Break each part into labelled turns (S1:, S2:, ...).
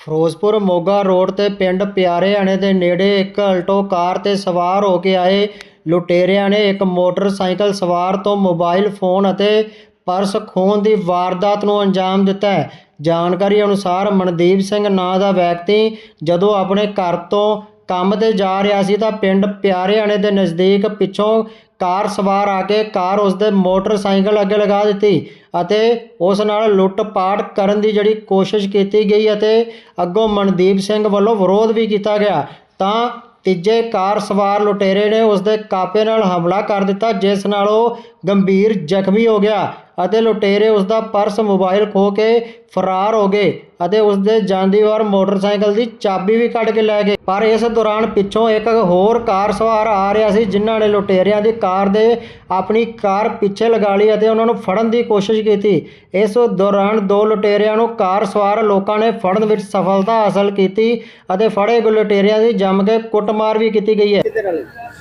S1: Firozpur Moga road ਤੇ ਪਿੰਡ ਪਿਆਰੇਆਣੇ ਦੇ ਨੇੜੇ ਇੱਕ ਅਲਟੋ ਕਾਰ ਤੇ ਸਵਾਰ ਹੋ ਕੇ ਆਏ ਲੁਟੇਰਿਆਂ ਨੇ ਇੱਕ ਮੋਟਰਸਾਈਕਲ ਸਵਾਰ ਤੋਂ ਮੋਬਾਈਲ ਫੋਨ ਅਤੇ ਪਰਸ ਖੋਹਣ ਦੀ ਵਾਰਦਾਤ ਨੂੰ ਅੰਜਾਮ ਦਿੱਤਾ ਹੈ। ਜਾਣਕਾਰੀ ਅਨੁਸਾਰ ਮਨਦੀਪ ਸਿੰਘ ਨਾਂ ਦਾ ਵਿਅਕਤੀ ਜਦੋਂ ਆਪਣੇ ਘਰ ਤੋਂ ਕੰਮ ਤੇ ਜਾ ਰਿਹਾ ਸੀ ਤਾਂ ਪਿੰਡ ਪਿਆਰੇਆਣੇ ਦੇ ਨਜ਼ਦੀਕ ਪਿੱਛੋਂ ਕਾਰ ਸਵਾਰ ਆ ਕੇ ਕਾਰ ਉਸ ਦੇ ਮੋਟਰਸਾਈਕਲ ਅੱਗੇ ਲਗਾ ਦਿੱਤੀ ਅਤੇ ਉਸ ਨਾਲ ਲੁੱਟ-ਪਾਟ ਕਰਨ ਦੀ ਜਿਹੜੀ ਕੋਸ਼ਿਸ਼ ਕੀਤੀ ਗਈ ਅਤੇ ਅੱਗੋਂ ਮਨਦੀਪ ਸਿੰਘ ਵੱਲੋਂ ਵਿਰੋਧ ਵੀ ਕੀਤਾ ਗਿਆ। ਤਾਂ ਤੀਜੇ ਕਾਰ ਸਵਾਰ ਲੁਟੇਰੇ ਨੇ ਉਸ ਦੇ ਕਾਪੇ ਨਾਲ ਹਮਲਾ ਕਰ ਦਿੱਤਾ, ਜਿਸ ਨਾਲ ਉਹ ਗੰਭੀਰ ਜ਼ਖਮੀ ਹੋ ਗਿਆ। ਅਤੇ ਲੁਟੇਰੇ ਉਸ ਦਾ ਪਰਸ ਮੋਬਾਈਲ ਖੋ ਕੇ ਫਰਾਰ ਹੋ ਗਏ ਅਤੇ ਉਸ ਦੇ ਜਾਂਦੀ ਵਾਰ ਮੋਟਰਸਾਈਕਲ ਦੀ ਚਾਬੀ ਵੀ ਕੱਢ ਕੇ ਲੈ ਗਏ। ਪਰ ਇਸ ਦੌਰਾਨ ਪਿੱਛੋਂ ਇੱਕ ਹੋਰ ਕਾਰ ਸਵਾਰ ਆ ਰਿਹਾ ਸੀ ਜਿਨ੍ਹਾਂ ਨੇ ਲੁਟੇਰਿਆਂ ਦੀ ਕਾਰ ਦੇ ਆਪਣੀ ਕਾਰ ਪਿੱਛੇ ਲਗਾ ਲਈ ਅਤੇ ਉਹਨਾਂ ਨੂੰ ਫੜਨ ਦੀ ਕੋਸ਼ਿਸ਼ ਕੀਤੀ। ਇਸ ਦੌਰਾਨ ਦੋ ਲੁਟੇਰਿਆਂ ਨੂੰ ਕਾਰ ਸਵਾਰ ਲੋਕਾਂ ਨੇ ਫੜਨ ਵਿੱਚ ਸਫਲਤਾ ਹਾਸਲ ਕੀਤੀ ਅਤੇ ਫੜੇ ਗਏ ਲੁਟੇਰਿਆਂ ਦੀ ਜੰਮ ਕੇ ਕੁੱਟਮਾਰ ਵੀ ਕੀਤੀ ਗਈ ਹੈ।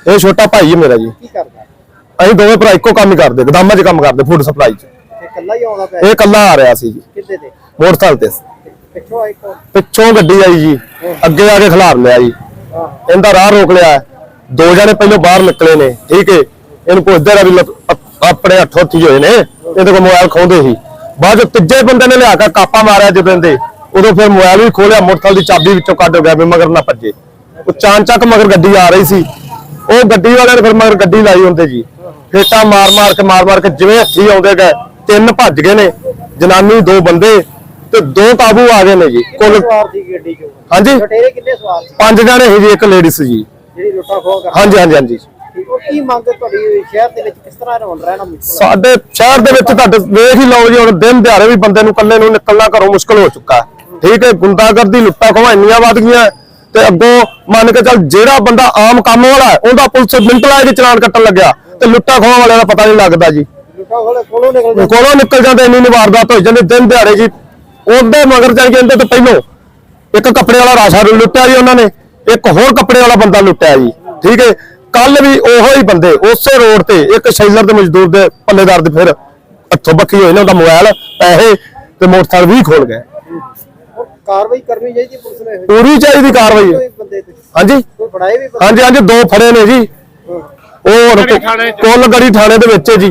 S2: ਇਹ ਛੋਟਾ ਭਾਈ ਹੈ ਮੇਰਾ ਜੀ।
S3: ਕੀ ਕਰਦਾ?
S2: ਅਸੀਂ ਦੋਵੇਂ ਭਰਾ ਇੱਕੋ ਕੰਮ ਹੀ ਕਰਦੇ ਗਦਾਮਾਂ 'ਚ ਕੰਮ ਕਰਦੇ ਫੂਡ ਸਪਲਾਈ 'ਚ।
S3: ਤੇ ਇਕੱਲਾ ਹੀ ਆਉਂਦਾ ਪਿਆ?
S2: ਇਹ ਇਕੱਲਾ ਆ ਰਿਹਾ ਸੀ ਜੀ।
S3: ਕਿੱਦੇ ਤੇ?
S2: ਮੋਟਰਸਾਈਕਲ ਤੇ।
S3: ਪਿੱਛੋਂ ਆਈ ਕੌਣ?
S2: ਪਿੱਛੋਂ ਗੱਡੀ ਆਈ ਜੀ। ਅੱਗੇ ਆ ਕੇ ਖਿਲਾਰ ਲਿਆ ਜੀ। ਇਹਦਾ ਰਾਹ ਰੋਕ ਲਿਆ। ਦੋ ਜਣੇ ਪਹਿਲਾਂ ਬਾਹਰ ਨਿਕਲੇ ਨੇ ਠੀਕ ਹੈ ਇਹਨੂੰ ਪੁੱਛਦੇ ਰਾ ਵੀ ਲੱਤ- ਅਪ- ਆਪਣੇ ਹੱਥੋਂ ਹੱਥੀ ਹੋਏ ਨੇ। ਇਹਦੇ ਕੋਲ ਮੋਬਾਈਲ ਖੋਹਦੇ ਸੀ। ਬਾਅਦ ਚ ਤੀਜੇ ਬੰਦੇ ਨੇ ਲਿਆ ਕੇ ਕਾਪਾ ਮਾਰਿਆ ਜਦੋਂ ਇਹਦੇ ਉਦੋਂ ਫਿਰ ਮੋਬਾਈਲ ਵੀ ਖੋਲਿਆ ਮੋਟਰਸਾਈਕਲ ਦੀ ਚਾਬੀ ਵਿੱਚੋਂ ਕੱਢ ਗਿਆ ਵੀ ਮਗਰ ਨਾ ਭੱਜੇ। ਉਹ ਚਾਂਚੱਕ ਮਗਰ ਗੱਡੀ ਆ ਰਹੀ ਸੀ। ਉਹ ਗੱਡੀ ਵਾਲਿਆਂ ਨੇ ਫਿਰ ਮਗਰ ਗੱਡੀ ਲਾਈ ਹੁੰਦੇ ਜੀ। ਫੇਟਾ ਮਾਰ ਮਾਰ ਕੇ ਮਾਰ ਮਾਰ ਕੇ ਜਿਵੇਂ ਹੱਥੀ ਆਉਂਦੇ ਗਏ ਤਿੰਨ ਭੱਜ ਗਏ ਨੇ ਜਨਾਨੀ ਦੋ ਬੰਦੇ ਤੇ ਦੋ ਕਾਬੂ ਆ ਗਏ ਨੇ ਜੀ ਕੁੱਲ
S3: ਸਵਾਰ ਸੀ ਗੱਡੀ ਚੋਂ?
S2: ਹਾਂਜੀ।
S3: ਲਟੇਰੇ ਕਿੰਨੇ ਸਵਾਰ ਸੀ?
S2: ਪੰਜ ਜਣੇ ਸੀ ਜੀ ਇੱਕ ਲੇਡੀਜ਼ ਜੀ।
S3: ਜਿਹੜੀ ਲੁੱਟਾ ਖੋਹ ਕਰ
S2: ਹਾਂਜੀ ਹਾਂਜੀ ਹਾਂਜੀ।
S3: ਉਹ ਕੀ ਮੰਗ ਤੁਹਾਡੀ ਸ਼ਹਿਰ ਦੇ ਵਿੱਚ ਕਿਸ ਤਰ੍ਹਾਂ ਰਹਿਣ ਰਹਿਣਾ ਮੁਸ਼ਕਲ ਹੈ?
S2: ਸਾਡੇ ਸ਼ਹਿਰ ਦੇ ਵਿੱਚ ਤੁਹਾਡੇ ਵੇਖ ਹੀ ਲਓ ਜੀ ਹੁਣ ਦਿਨ ਦਿਹਾੜੇ ਵੀ ਬੰਦੇ ਨੂੰ ਇਕੱਲੇ ਨੂੰ ਨਿਕਲਣਾ ਘਰੋਂ ਮੁਸ਼ਕਲ ਹੋ ਚੁੱਕਾ। ਠੀਕ ਹੈ ਗੁੰਡਾਗਰਦੀ ਲੁੱਟਾਂ ਖੋਹਾਂ ਇੰਨੀਆਂ ਵੱਧ ਗਈਆਂ ਤੇ ਅੱਗੋਂ ਮੰਨ ਕੇ ਚੱਲ ਜਿਹੜਾ ਬੰਦਾ ਆਮ ਕੰਮ ਵਾਲਾ ਹੈ ਉਹਦਾ ਪੁਲਿਸ ਮਿੰਟ ਲਾ ਕੇ ਚਲਾਨ ਕੱਟਣ ਲੱਗਿਆ ਤੇ ਲੁੱਟਾਂ ਖੋਹਾਂ ਵਾਲਿਆਂ ਦਾ ਪਤਾ ਨਹੀਂ ਲੱਗਦਾ ਜੀ।
S3: ਕੋਲੋਂ ਨਿਕਲ ਜਾਂਦੇ।
S2: ਇੰਨੀ ਨੀ ਵਾਰਦਾਤ ਹੋ ਜਾਂਦੀ ਦਿਨ ਦਿਹਾੜੇ ਜੀ। ਉਹਦੇ ਮਗਰ ਚੱਲ ਜਾਂਦੇ ਤੇ ਪਹਿਲੋਂ ਇੱਕ ਕੱਪੜੇ ਵਾਲਾ ਰਾਸ਼ਾ ਲੁੱਟਿਆ ਜੀ ਉਹਨਾਂ ਨੇ ਇੱਕ ਹੋਰ ਕੱਪੜੇ ਵਾਲਾ ਬੰਦਾ ਲੁੱਟਿਆ ਜੀ ਠੀਕ ਹੈ ਕੱਲ ਵੀ ਉਹੋ ਹੀ ਬੰਦੇ ਉਸੇ ਰੋਡ ਤੇ ਇੱਕ ਸ਼ੈਲਰ ਦੇ ਮਜ਼ਦੂਰ ਦੇ ਪੱਲੇਦਾਰ ਦੇ ਫਿਰ ਹੱਥੋਂ ਬੱਕੀ ਹੋਏ ਨੇ ਉਹਦਾ ਮੋਬਾਈਲ ਪੈਸੇ ਤੇ ਮੋਟਰਸਾਈਕਲ ਵੀ ਖੋਲ ਗਏ।
S3: ਕਾਰਵਾਈ ਕਰਨੀ ਚਾਹੀਦੀ ਪੁਲਿਸ ਨੇ
S2: ਪੂਰੀ ਚਾਹੀਦੀ ਕਾਰਵਾਈ।
S3: ਕੋਈ ਬੰਦੇ ਤੇ।
S2: ਹਾਂਜੀ।
S3: ਕੋਈ ਫੜਾਏ ਵੀ ਬੰਦੇ?
S2: ਹਾਂਜੀ ਹਾਂਜੀ ਦੋ ਫੜੇ ਨੇ ਜੀ। ਉਹ ਹੁਣ ਕੁੱਲ ਗੜੀ ਥਾਣੇ ਦੇ ਵਿੱਚ ਹੈ ਜੀ।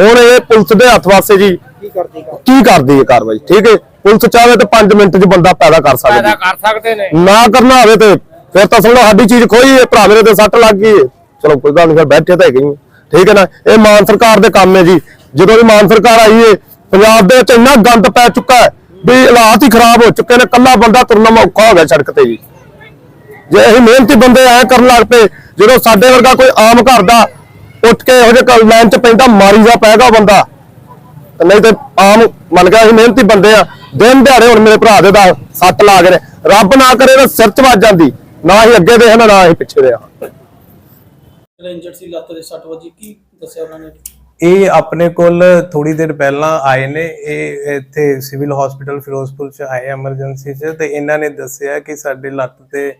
S2: ਹੁਣ ਇਹ ਪੁਲਿਸ ਦੇ ਹੱਥ ਵਾਸਤੇ ਜੀ।
S3: ਕੀ ਕਰਦੀ ਕਰ
S2: ਕੀ ਕਰਦੀ ਹੈ ਕਾਰਵਾਈ? ਠੀਕ ਹੈ। ਪੁਲਿਸ ਚਾਹੇ ਤੇ 5 ਮਿੰਟ 'ਚ ਬੰਦਾ ਪੈਦਾ ਕਰ ਸਕਦੀ
S4: ਪੈਦਾ
S2: ਹੈ।
S4: ਕਰ ਸਕਦੇ ਨੇ।
S2: ਨਾ ਕਰਨਾ ਹੋਵੇ ਤੇ ਫਿਰ ਤਾਂ ਸਮਝੋ ਸਾਡੀ ਚੀਜ਼ ਖੋਈ ਹੈ ਭਰਾ ਮੇਰੇ ਤੇ ਸੱਟ ਲੱਗ ਗਈ ਚਲੋ ਕੋਈ ਗੱਲ ਨਹੀਂ ਫਿਰ ਬੈਠੇ ਤਾਂ ਹੈਗੇ ਹੀ। ਠੀਕ ਹੈ ਨਾ? ਇਹ ਮਾਨ ਸਰਕਾਰ ਦੇ ਕੰਮ ਹੈ ਜੀ। ਜਦੋਂ ਦੀ ਮਾਨ ਸਰਕਾਰ ਆਈ ਹੈ ਪੰਜਾਬ ਦੇ ਵਿੱਚ ਇੰਨਾ ਗੰਦ ਪੈ ਚੁੱਕਾ ਹੈ ਵੀ ਹਾਲਾਤ ਹੀ ਖਰਾਬ ਹੋ ਚੁੱਕੇ ਨੇ ਕੱਲਾ ਬੰਦਾ ਤੁਰਨਾ ਔਖਾ ਹੋ ਗਿਆ ਸੜਕ ਤੇ ਜੀ ਜੇ ਅਸੀਂ ਮਿਹਨਤੀ ਬੰਦੇ ਐ ਕਰਨ ਲੱਗ ਪਏ, ਜਦੋਂ ਸਾਡੇ ਵਰਗਾ ਕੋਈ ਆਮ ਘਰ ਦਾ ਉੱਠ ਕੇ ਇਹੋ ਜਿਹੇ ਲਾਈਨ 'ਚ ਪੈਂਦਾ, ਮਾਰੀ ਜਾ ਪੈਗਾ ਬੰਦਾ। ਨਹੀਂ ਤੇ ਆਮ ਮੰਨ ਗਿਆ ਅਸੀਂ ਮਿਹਨਤੀ ਬੰਦੇ ਆ, ਦਿਨ ਦਿਹਾੜੇ ਹੁਣ ਮੇਰੇ ਭਰਾ ਦੇ ਦਾ ਸੱਟ ਲਾ ਗਏ ਨੇ। ਰੱਬ ਨਾ ਕਰੇ ਨਾ ਸਿਰ 'ਚ ਵੱਜ ਜਾਂਦੀ, ਨਾ ਹੀ ਅੱਗੇ ਦੇ ਹਨ ਨਾ ਹੀ ਪਿੱਛੇ ਦੇ ਆ
S5: ਜਿਹੜਾ ਸੀ, ਲੱਤ ਦੇ ਸੱਟ ਵੱਜੀ, ਕੀ ਦੱਸਿਆ ਉਹਨਾਂ ਨੇ?
S6: ਇਹ ਆਪਣੇ ਕੋਲ ਥੋੜੀ ਦੇਰ ਪਹਿਲਾਂ ਆਏ ਨੇ। ਇਹ ਇੱਥੇ ਸਿਵਲ ਹਸਪੀਟਲ ਫਿਰੋਜ਼ਪੁਰ ਚ ਆਏ ਐਮਰਜੈਂਸੀ ਚ ਤੇ ਇਹਨਾਂ ਨੇ ਦੱਸਿਆ ਕਿ ਸਾਡੇ ਲੱਤ ਤੇ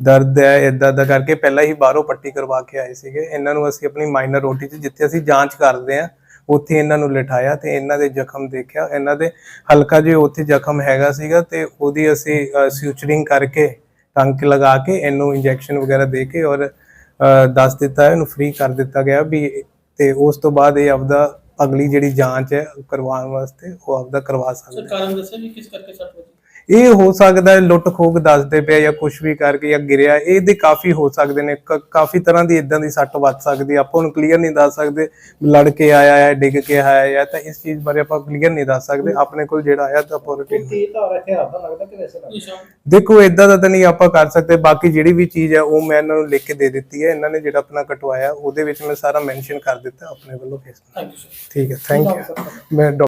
S6: ਦਰਦ ਹੈ ਇਦਾਂ ਦਾ ਕਰਕੇ ਪਹਿਲਾਂ ਹੀ ਬਾਹਰੋਂ ਪੱਟੀ ਕਰਵਾ ਕੇ ਆਏ ਸੀਗੇ। ਇਹਨਾਂ ਨੂੰ ਅਸੀਂ ਆਪਣੀ ਮਾਈਨਰ ਰੋਟੀ ਚ ਜਿੱਥੇ ਅਸੀਂ ਜਾਂਚ ਕਰਦੇ ਆ ਉੱਥੇ ਇਹਨਾਂ ਨੂੰ ਲਿਠਾਇਆ ਤੇ ਇਹਨਾਂ ਦੇ ਜ਼ਖਮ ਦੇਖਿਆ। ਇਹਨਾਂ ਦੇ ਹਲਕਾ ਜਿਹਾ ਉੱਥੇ ਜ਼ਖਮ ਹੈਗਾ ਸੀਗਾ ਤੇ ਉਹਦੀ ਅਸੀਂ ਸਿਊਚਰਿੰਗ ਕਰਕੇ ਟੰਕ ਲਗਾ ਕੇ ਇਹਨੂੰ ਇੰਜੈਕਸ਼ਨ ਵਗੈਰਾ ਦੇ ਕੇ ਔਰ ਦੱਸ ਦਿੱਤਾ, ਇਹਨੂੰ ਫ੍ਰੀ ਕਰ ਦਿੱਤਾ ਗਿਆ ਵੀ ਤੇ ਉਸ ਤੋਂ ਬਾਅਦ ਇਹ ਆਪਦਾ ਅਗਲੀ ਜਿਹੜੀ ਜਾਂਚ ਹੈ ਕਰਵਾਉਣ ਵਾਸਤੇ ਉਹ ਆਪਦਾ ਕਰਵਾ
S5: ਸਰ
S6: ਸਕਦਾ ਹੈ।
S5: ਕਾਰਨ ਦੱਸਿਆ ਵੀ ਕਿਸ ਕਰਕੇ ਸੱਟ ਵੱਜੀ
S6: ਇਹ ਹੋ ਸਕਦਾ ਹੈ ਲੁੱਟ ਖੋਹ ਦੱਸਦੇ ਪਿਆ ਜਾਂ ਕੁਝ ਵੀ ਕਰਕੇ ਜਾਂ ਗਿਰਿਆ। ਇਹਦੇ ਕਾਫੀ ਹੋ ਸਕਦੇ ਨੇ। ਕਾਫੀ ਤਰ੍ਹਾਂ ਦੀ ਇਦਾਂ ਦੀ ਸੱਟ ਵੱਜ ਸਕਦੀ। ਆਪਾਂ ਨੂੰ ਕਲੀਅਰ ਨਹੀਂ ਦੱਸ ਸਕਦੇ। ਲੜ ਕੇ ਆਇਆ ਹੈ ਡਿੱਗ ਕੇ ਆਇਆ ਹੈ ਤਾਂ ਇਸ ਚੀਜ਼ ਬਾਰੇ ਆਪਾਂ ਕਲੀਅਰ ਨਹੀਂ ਦੱਸ ਸਕਦੇ। ਆਪਣੇ ਕੋਲ ਜਿਹੜਾ ਆਇਆ ਤਾਂ
S5: ਨਿਸ਼ਾਨ
S6: ਦੇਖੋ ਇਦਾਂ ਦਾ ਤਾਂ ਨਹੀਂ ਆਪਾਂ ਕਰ ਸਕਦੇ। ਬਾਕੀ ਜਿਹੜੀ ਵੀ ਚੀਜ਼ ਹੈ ਉਹ ਮੈਂ ਇਹਨਾਂ ਨੂੰ ਲਿਖ ਕੇ ਦੇ ਦਿੱਤੀ ਹੈ। ਇਹਨਾਂ ਨੇ ਜਿਹੜਾ ਆਪਣਾ ਕਟਵਾਇਆ ਉਹਦੇ ਵਿੱਚ ਮੈਂ ਸਾਰਾ ਮੈਂਸ਼ਨ ਕਰ ਦਿੱਤਾ ਆਪਣੇ ਵੱਲੋਂ ਫੇਸ
S5: ਥੈਂਕ ਯੂ ਸਰ
S6: ਠੀਕ ਹੈ। ਥੈਂਕ ਯੂ ਮੈਂ